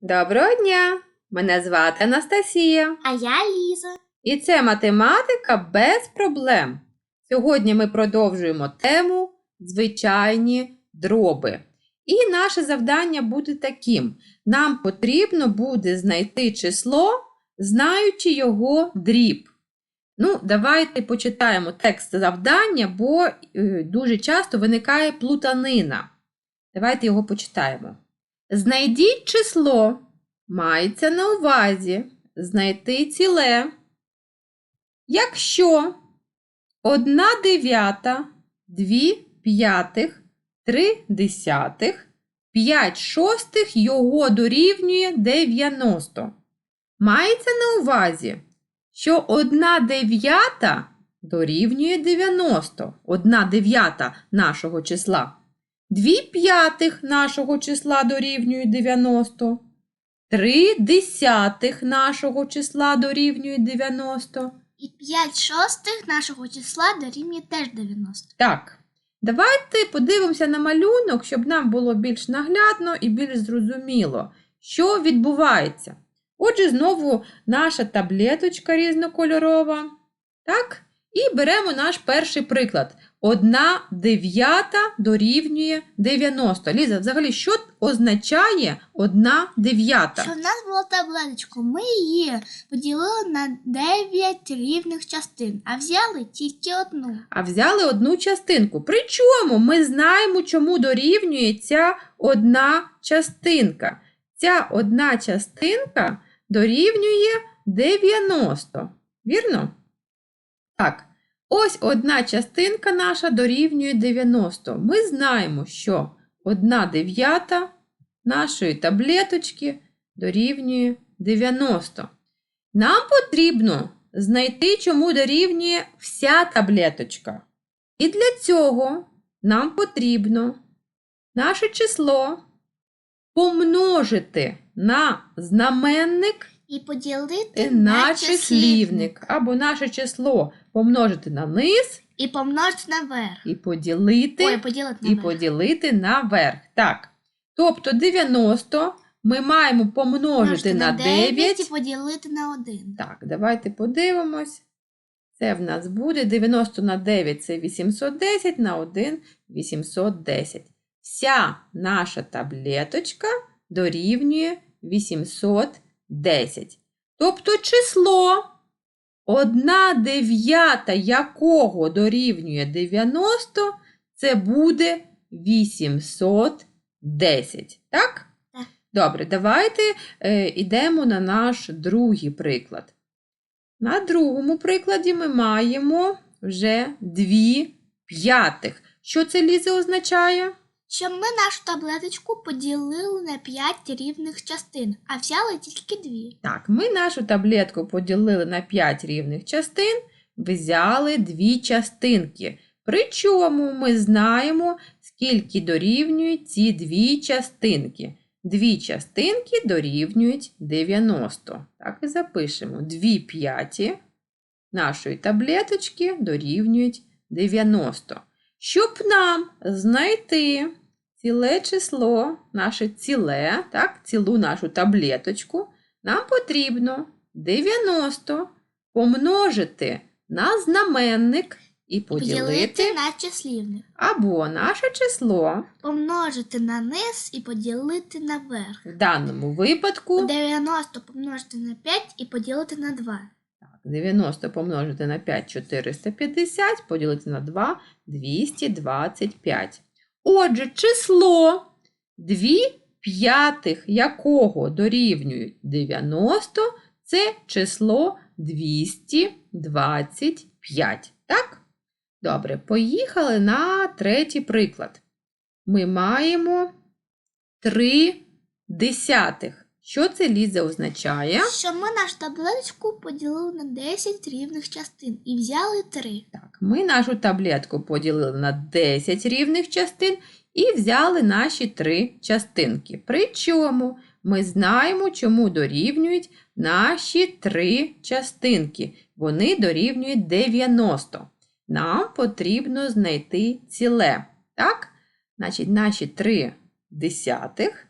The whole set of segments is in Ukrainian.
Доброго дня! Мене звати Анастасія. А я Ліза. І це математика без проблем. Сьогодні ми продовжуємо тему звичайні дроби. І наше завдання буде таким: нам потрібно буде знайти число, знаючи його дріб. Ну, давайте почитаємо текст завдання, бо е, дуже часто виникає плутанина. Давайте його почитаємо. Знайдіть число, мається на увазі знайти ціле. Якщо 1 дев'ята, 2 п'ятих, 3 десятих, 5 шостих його дорівнює 90. Мається на увазі, що 1 дев'ята дорівнює 90. 1 дев'ята нашого числа. 2 п'ятих нашого числа дорівнює 90. 3 десятих нашого числа дорівнює 90. І 5 шостих нашого числа дорівнює теж 90. Так, давайте подивимося на малюнок, щоб нам було більш наглядно і більш зрозуміло, що відбувається. Отже, знову наша таблеточка різнокольорова. Так? І беремо наш перший приклад. Одна дев'ята дорівнює 90. Ліза, взагалі, що означає одна дев'ята? Що в нас була таблеточка, ми її поділили на 9 рівних частин, а взяли тільки одну. а взяли одну частинку. Причому ми знаємо, чому дорівнює ця одна частинка. Ця одна частинка дорівнює 90. Вірно? Так. Ось одна частинка наша дорівнює 90. Ми знаємо, що одна дев'ята нашої таблеточки дорівнює 90. Нам потрібно знайти, чому дорівнює вся таблеточка. І для цього нам потрібно наше число помножити на знаменник І поділити і на числівник. числівник. Або наше число помножити на низ І помножити наверх. і поділити, Ой, поділити і наверх. поділити на верх. Так. Тобто 90 ми маємо помножити на 9 і поділити на 1. Так, давайте подивимось. Це в нас буде 90 на 9 це 810 на 1 810. Вся наша таблеточка дорівнює 810. Тобто число 1 дев'ята якого дорівнює 90, це буде 810. Так? Так. Добре, давайте е, йдемо на наш другий приклад. На другому прикладі ми маємо вже 2 п'ятих. Що це лізе означає? Щоб ми нашу таблеточку поділили на 5 рівних частин, а взяли тільки 2. Так, ми нашу таблетку поділили на 5 рівних частин, взяли дві частинки. Причому ми знаємо, скільки дорівнюють ці дві частинки. Дві частинки дорівнюють 90. Так і запишемо. Дві п'яті нашої таблеточки дорівнюють 90. Щоб нам знайти ціле число, наше ціле, так, цілу нашу таблеточку, нам потрібно 90 помножити на знаменник і поділити Поділити на числівник. або наше число Помножити на низ і поділити на верх. в даному випадку 90 помножити на 5 і поділити на 2. Так, 90 помножити на 5 450, поділити на 2 225. Отже, число 2 п'ятих якого дорівнюють 90, це число 225. Так? Добре, поїхали на третій приклад. Ми маємо 3 десятих. Що це лізе означає? Що ми нашу таблеточку поділили на 10 рівних частин і взяли 3. Так, ми нашу таблетку поділили на 10 рівних частин і взяли наші три частинки. Причому ми знаємо, чому дорівнюють наші три частинки. Вони дорівнюють 90. Нам потрібно знайти ціле. Так? Значить, наші три десятих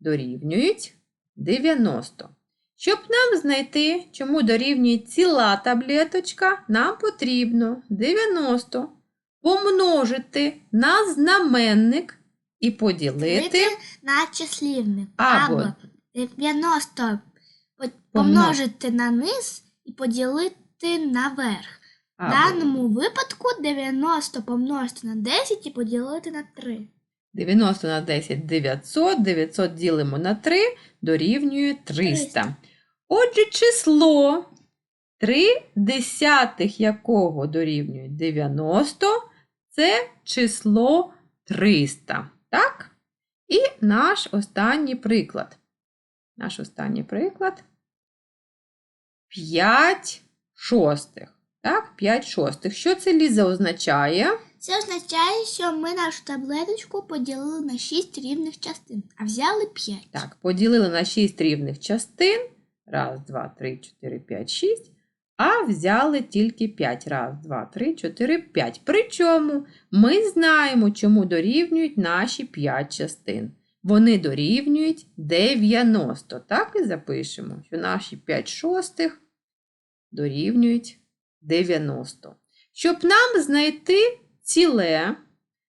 дорівнюють 90. Щоб нам знайти, чому дорівнює ціла таблеточка, нам потрібно 90 помножити на знаменник і поділити Ділити на числівник. або Або 90 помножити на низ і поділити наверх. В даному випадку 90 помножити на 10 і поділити на 3. 90 на 10 900, 900 ділимо на 3, дорівнює 300. 300. Отже, число 3 десятих якого дорівнює 90, це число 300. Так? І наш останній приклад. Наш останній приклад 5 шостих. Так, 5 шостих. Що це Ліза означає? Це означає, що ми нашу таблеточку поділили на 6 рівних частин, а взяли 5. Так, поділили на 6 рівних частин. Раз, два, три, чотири, п'ять, шість. А взяли тільки 5. Раз, два, три, чотири, п'ять. Причому ми знаємо, чому дорівнюють наші 5 частин. Вони дорівнюють 90. Так і запишемо, що наші 5 шостих дорівнюють 90. Щоб нам знайти ціле,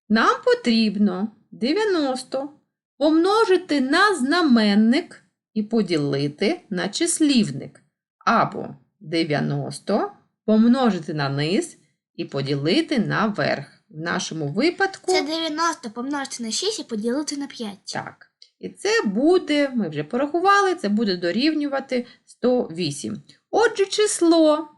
нам потрібно 90 помножити на знаменник і поділити на числівник. Або 90 помножити на низ і поділити на верх. В нашому випадку Це 90 помножити на 6 і поділити на 5. так. І це буде, ми вже порахували, це буде дорівнювати 108. Отже, число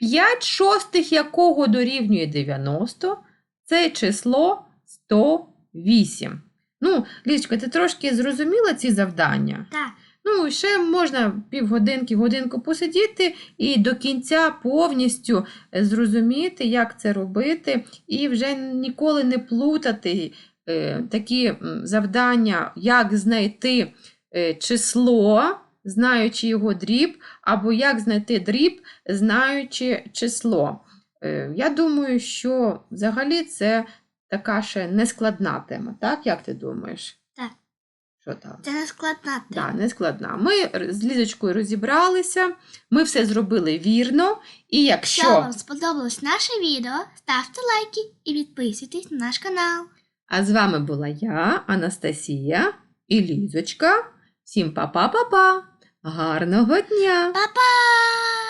5 шостих якого дорівнює 90, це число 108. Ну, Лізочка, ти трошки зрозуміла ці завдання? Так. Ну, ще можна півгодинки, годинку посидіти і до кінця повністю е, зрозуміти, як це робити, і вже ніколи не плутати е, такі завдання, як знайти е, число, знаючи його дріб, або як знайти дріб, знаючи число. Е, я думаю, що взагалі це така ще нескладна тема, так? Як ти думаєш? Так. Що там? Це не складна Да, тема. не складна. Ми з Лізочкою розібралися, ми все зробили вірно. І Якщо якщо, вам сподобалось наше відео, ставте лайки і підписуйтесь на наш канал. а з вами була я, Анастасія і Лізочка. Всім па-па-па-па! Гарного дня! Па-па!